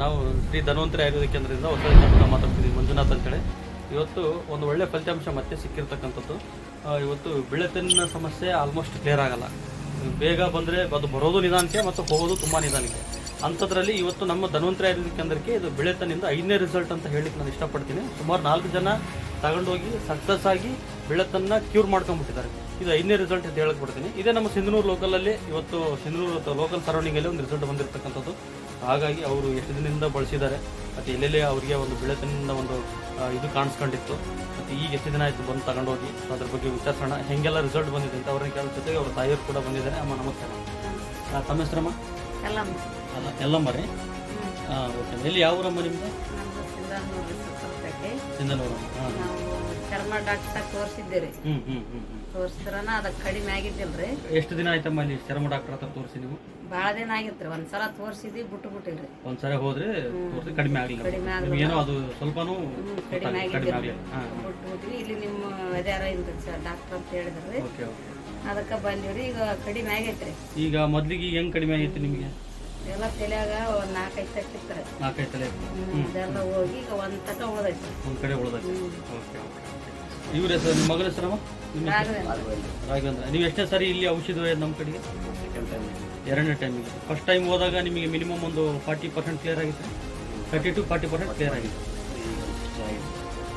ನಾವು ಶ್ರೀ ಧನ್ವಂತರಿ ಆಯುರ್ವೇದ ಕೇಂದ್ರದಿಂದ ಹೊಸ ನಾವು ಮಾತಾಡ್ತಿದ್ದೀವಿ, ಮಂಜುನಾಥ್ ಅಂತೇಳಿ. ಇವತ್ತು ಒಂದು ಒಳ್ಳೆ ಫಲಿತಾಂಶ ಮತ್ತೆ ಸಿಕ್ಕಿರ್ತಕ್ಕಂಥದ್ದು. ಇವತ್ತು ಬೆಳೆತನಿನ ಸಮಸ್ಯೆ ಆಲ್ಮೋಸ್ಟ್ ಕ್ಲಿಯರ್ ಆಗಲ್ಲ. ಬೇಗ ಬಂದರೆ ಅದು ಬರೋದು ನಿಧಾನಕ್ಕೆ ಮತ್ತು ಹೋಗೋದು ತುಂಬ ನಿಧಾನಕ್ಕೆ. ಅಂಥದ್ರಲ್ಲಿ ಇವತ್ತು ನಮ್ಮ ಧನ್ವಂತರಿ ಆಯುರ್ವೇದ ಕೇಂದ್ರಕ್ಕೆ ಇದು ಬೆಳೆತನಿಂದ ಐದನೇ ರಿಸಲ್ಟ್ ಅಂತ ಹೇಳಿಕ್ಕೆ ನಾನು ಇಷ್ಟಪಡ್ತೀನಿ. ಸುಮಾರು ನಾಲ್ಕು ಜನ ತಗೊಂಡೋಗಿ ಸಕ್ಸಸ್ ಆಗಿ ಬೆಳೆತನ್ನ ಕ್ಯೂರ್ ಮಾಡ್ಕೊಂಡ್ಬಿಟ್ಟಿದ್ದಾರೆ. ಇದು ಐದನೇ ರಿಸಲ್ಟ್ ಅಂತ ಹೇಳಕ್ ಬಿಡ್ತೀನಿ. ಇದೇ ನಮ್ಮ ಸಿಂಧನೂರು ಲೋಕಲಲ್ಲಿ ಇವತ್ತು ಸಿಂಧನೂರು ಲೋಕಲ್ ಸರೌಂಡಿಂಗಲ್ಲಿ ಒಂದು ರಿಸಲ್ಟ್ ಬಂದಿರತಕ್ಕಂಥದ್ದು. ಹಾಗಾಗಿ ಅವರು ಎಷ್ಟು ದಿನದಿಂದ ಬಳಸಿದ್ದಾರೆ ಮತ್ತು ಎಲ್ಲೆಲ್ಲಿ ಅವರಿಗೆ ಒಂದು ಬೆಳೆತನಿಂದ ಒಂದು ಇದು ಕಾಣಿಸ್ಕೊಂಡಿತ್ತು ಮತ್ತು ಈಗ ಎಷ್ಟು ದಿನ ಆಯಿತು ಬಂದು ತಗೊಂಡೋಗಿ ಸೊ ಅದ್ರ ಬಗ್ಗೆ ವಿಚಾರಿಸೋಣ. ಹೆಂಗೆಲ್ಲ ರಿಸಲ್ಟ್ ಬಂದಿದೆ ಅಂತ ಅವ್ರನ್ನ ಕೇಳೋ ಜೊತೆಗೆ ಅವ್ರ ತಾಯಿಯವರು ಕೂಡ ಬಂದಿದ್ದಾರೆ. ಅಮ್ಮ ನಮಸ್ಕಾರ. ತಮ್ಮ ಹೆಸರಮ್ಮ ಎಲ್ಲ ಅಲ್ಲ ಎಲ್ಲಮ್ಮ ರೀ? ಹಾಂ ಓಕೆ. ಎಲ್ಲಿ ಯಾವ ಊರಮ್ಮ ನಿಮ್ಮದು ಸಿಂಧನೂರಮ್ಮ. ಹಾಂ. ಚರ್ಮ ಡಾಕ್ಟರ್ ತೋರಿಸಿದ್ದೀರಿ. ರೀ ಹ್ಮ್ ಹ್ಮ್ ಹ್ಮ್. ತೋರಿಸಿದ್ರನ ಅದಕ್ಕೆ ಕಡಿಮೆ ಆಗಿದ್ದಿಲ್ರಿ. ಎಷ್ಟು ದಿನ ಆಯ್ತಮ್ಮ ಇಲ್ಲಿ ಚರ್ಮ ಡಾಕ್ಟರ್ ಹತ್ರ ತೋರಿಸಿ ನೀವು? ಭಾಳ ದಿನ ಆಗಿತ್ರಿ. ಒಂದ್ಸಲ ತೋರಿಸಿದ್ವಿ ಬಿಟ್ಟು ಬಿಟ್ಟಿವ್ರಿ ಒಂದ್ಸರಿ ಹೋದ್ರೆ ತೋರಿಸಿ ಕಡಿಮೆ ಆಗಲಿಲ್ಲ. ಕಡಿಮೆ ಆಗ್ಲಿಲ್ಲ. ನಿಮ್ಗೇನೋ ಅದು ಸ್ವಲ್ಪನೂ ಕಡಿಮೆ ಕಡಿಮೆ ಆಗಲಿಲ್ಲ. ಹಾಂ. ಬಿಟ್ಟು ಬಿಟ್ವಿ ಇಲ್ಲಿ ನಿಮ್ಮ ವದ್ಯಾರ ಇಂದ ಡಾಕ್ಟರ್ ಅಂತ ಹೇಳಿದ್ರಿ. Okay okay. ಅದಕ್ಕೆ ಬಂದಿವ್ರಿ. ಈಗ ಕಡಿಮೆ ಆಗೈತ್ರಿ. ಈಗ ಮೊದಲಿಗೆ ಹೆಂಗ್ ಕಡಿಮೆ ಆಗೈತೆ ನಿಮಗೆ? ಎಲ್ಲ ತಲೆಯಾಗ ಒಂದ್ ನಾಲ್ಕೈದು ತಕ್ಕಿತ್ರಿ ನಾಲ್ಕೈದು ತಲೆ ಅದೆಲ್ಲ ಹೋಗಿ ಈಗ ಒಂದ್ ತಕ ಹೋದೈತಿ ಒಂದ್ ಕಡೆ ಉಳ್ದೈತೆ. ಓಕೆ. ಇವ್ರ ಹೆಸರು ನಿಮ್ಮ ಮಗನ ಹೆಸರಮ್ಮ? ನಿಮ್ಮ? ರಾಘವೇಂದ್ರ. ನೀವು ಎಷ್ಟೇ ಸಾರಿ ಇಲ್ಲಿ ಔಷಧಿ ನಮ್ಮ ಕಡೆಗೆ? ಎರಡನೇ ಟೈಮಿಗೆ ಫಸ್ಟ್ ಟೈಮ್ ಹೋದಾಗ ನಿಮಗೆ ಮಿನಿಮಮ್ ಒಂದು ಫಾರ್ಟಿ ಪರ್ಸೆಂಟ್ ಕ್ಲಿಯರ್ ಆಗಿತ್ತು thirty to forty percent clear ಆಗಿದೆ.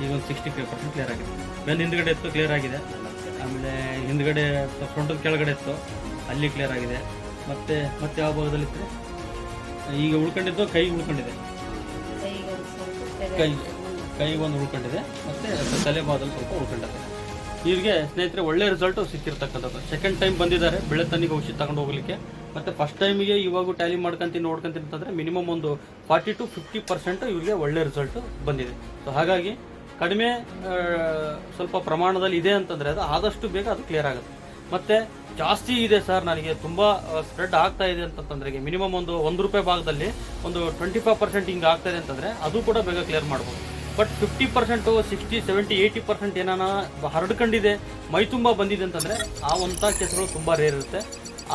ಈಗ ಒಂದು ಸಿಕ್ಸ್ಟಿ ಫೈವ್ ಪರ್ಸೆಂಟ್ ಕ್ಲಿಯರ್ ಆಗಿದೆ. ಮೇಲೆ ಹಿಂದ್ಗಡೆ ಇತ್ತು ಕ್ಲಿಯರ್ ಆಗಿದೆ. ಆಮೇಲೆ ಹಿಂದ್ಗಡೆ ಫ್ರಂಟದ ಕೆಳಗಡೆ ಇತ್ತು ಅಲ್ಲಿ ಕ್ಲಿಯರ್ ಆಗಿದೆ. ಮತ್ತೆ ಮತ್ತೆ ಯಾವ ಭಾಗದಲ್ಲಿ ಈಗ ಉಳ್ಕೊಂಡಿದ್ದು ಕೈ ಉಳ್ಕೊಂಡಿದೆ. ಕೈ. ಕೈಗೆ ಒಂದು ಉಳ್ಕೊಂಡಿದೆ, ಮತ್ತೆ ತಲೆ ಭಾಗದಲ್ಲಿ ಸ್ವಲ್ಪ ಉಳ್ಕೊಂಡಿದೆ. ಇವ್ರಿಗೆ ಸ್ನೇಹಿತರೆ, ಒಳ್ಳೆ ರಿಸಲ್ಟು ಸಿಕ್ಕಿರ್ತಕ್ಕಂಥದ್ದು. ಸೆಕೆಂಡ್ ಟೈಮ್ ಬಂದಿದ್ದಾರೆ ಬೆಳೆತನಿಗೆ ಔಷಧಿ ತಗೊಂಡು ಹೋಗ್ಲಿಕ್ಕೆ. ಮತ್ತೆ ಫಸ್ಟ್ ಟೈಮಿಗೆ ಇವಾಗ ಟ್ಯಾಲಿ ಮಾಡ್ಕೊಂತೀನಿ, ನೋಡ್ಕೊಂತೀನಿ ಅಂತಂದರೆ ಮಿನಿಮಮ್ ಒಂದು ಫಾರ್ಟಿ ಟು ಫಿಫ್ಟಿ ಪರ್ಸೆಂಟ್ ಇವ್ರಿಗೆ ಒಳ್ಳೆ ರಿಸಲ್ಟ್ ಬಂದಿದೆ. ಸೊ ಹಾಗಾಗಿ ಕಡಿಮೆ ಸ್ವಲ್ಪ ಪ್ರಮಾಣದಲ್ಲಿ ಇದೆ ಅಂತಂದ್ರೆ ಅದು ಆದಷ್ಟು ಬೇಗ ಅದು ಕ್ಲಿಯರ್ ಆಗುತ್ತೆ. ಮತ್ತೆ ಜಾಸ್ತಿ ಇದೆ ಸರ್ ನನಗೆ, ತುಂಬ ಸ್ಪ್ರೆಡ್ ಆಗ್ತಾ ಇದೆ ಅಂತಂದ್ರೆ ಮಿನಿಮಮ್ ಒಂದು ಒಂದು ರೂಪಾಯಿ ಭಾಗದಲ್ಲಿ ಒಂದು ಟ್ವೆಂಟಿ ಫೈವ್ ಪರ್ಸೆಂಟ್ ಹಿಂಗೆ ಆಗ್ತಾ ಇದೆ ಅಂತಂದ್ರೆ ಅದು ಕೂಡ ಬೇಗ ಕ್ಲಿಯರ್ ಮಾಡ್ಬೋದು. But fifty percent sixty, seventy, eighty percent ಏನಾನ ಹರಡ್ಕೊಂಡಿದೆ, ಮೈ ತುಂಬ ಬಂದಿದೆ ಅಂತಂದರೆ ಆ ಒಂಥ ಕೇಸ್ಗಳು ತುಂಬ ರೇರ್ ಇರುತ್ತೆ.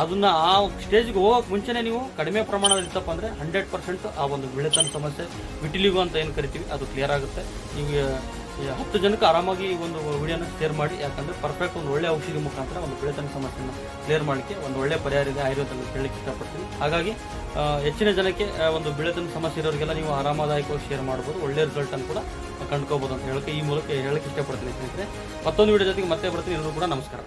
ಅದನ್ನು ಆ ಸ್ಟೇಜ್ಗೆ ಹೋಗೋಕೆ ಮುಂಚೆನೇ ನೀವು ಕಡಿಮೆ ಪ್ರಮಾಣದಲ್ಲಿ ಇತ್ತಪ್ಪ ಅಂದರೆ ಹಂಡ್ರೆಡ್ ಪರ್ಸೆಂಟ್ ಆ ಒಂದು ಬೆಳೆತನ ಸಮಸ್ಯೆ ವಿಟಿಲಿಗೋ ಅಂತ ಏನು ಕರಿತೀವಿ, ಅದು ಕ್ಲಿಯರ್ ಆಗುತ್ತೆ. ನೀವು ಹತ್ತು ಜನಕ್ಕೆ ಆರಾಮಾಗಿ ಒಂದು ವಿಡಿಯೋನ ಶೇರ್ ಮಾಡಿ, ಯಾಕಂದ್ರೆ ಪರ್ಫೆಕ್ಟ್ ಒಂದು ಒಳ್ಳೆ ಔಷಧಿ ಮುಖಾಂತರ ಒಂದು ಬೆಳೆತನ ಸಮಸ್ಯೆನ ಕ್ಲಿಯರ್ ಮಾಡಲಿಕ್ಕೆ ಒಂದು ಒಳ್ಳೆ ಪರಿಹಾರ ಇದೆ ಆಯುರ್ವೇದ ಹೇಳಲಿಕ್ಕೆ ಇಷ್ಟಪಡ್ತೀನಿ. ಹಾಗಾಗಿ ಹೆಚ್ಚಿನ ಜನಕ್ಕೆ ಒಂದು ಬೆಳೆತನ ಸಮಸ್ಯೆ ಇರೋರಿಗೆಲ್ಲ ನೀವು ಆರಾಮದಾಯಕವಾಗಿ ಶೇರ್ ಮಾಡ್ಬೋದು, ಒಳ್ಳೆ ರಿಸಲ್ಟ್ ಅನ್ನು ಕೂಡ ಕಂಡ್ಕೋಬೋದು ಅಂತ ಹೇಳಕ್ಕೆ ಈ ಮೂಲಕ ಹೇಳಕ್ಕೆ ಇಷ್ಟಪಡ್ತೀನಿ ಸ್ನೇಹಿತರೆ. ಮತ್ತೊಂದು ವಿಡಿಯೋ ಜೊತೆಗೆ ಮತ್ತೆ ಬರ್ತೀನಿ. ಎಲ್ಲರೂ ಕೂಡ ನಮಸ್ಕಾರ.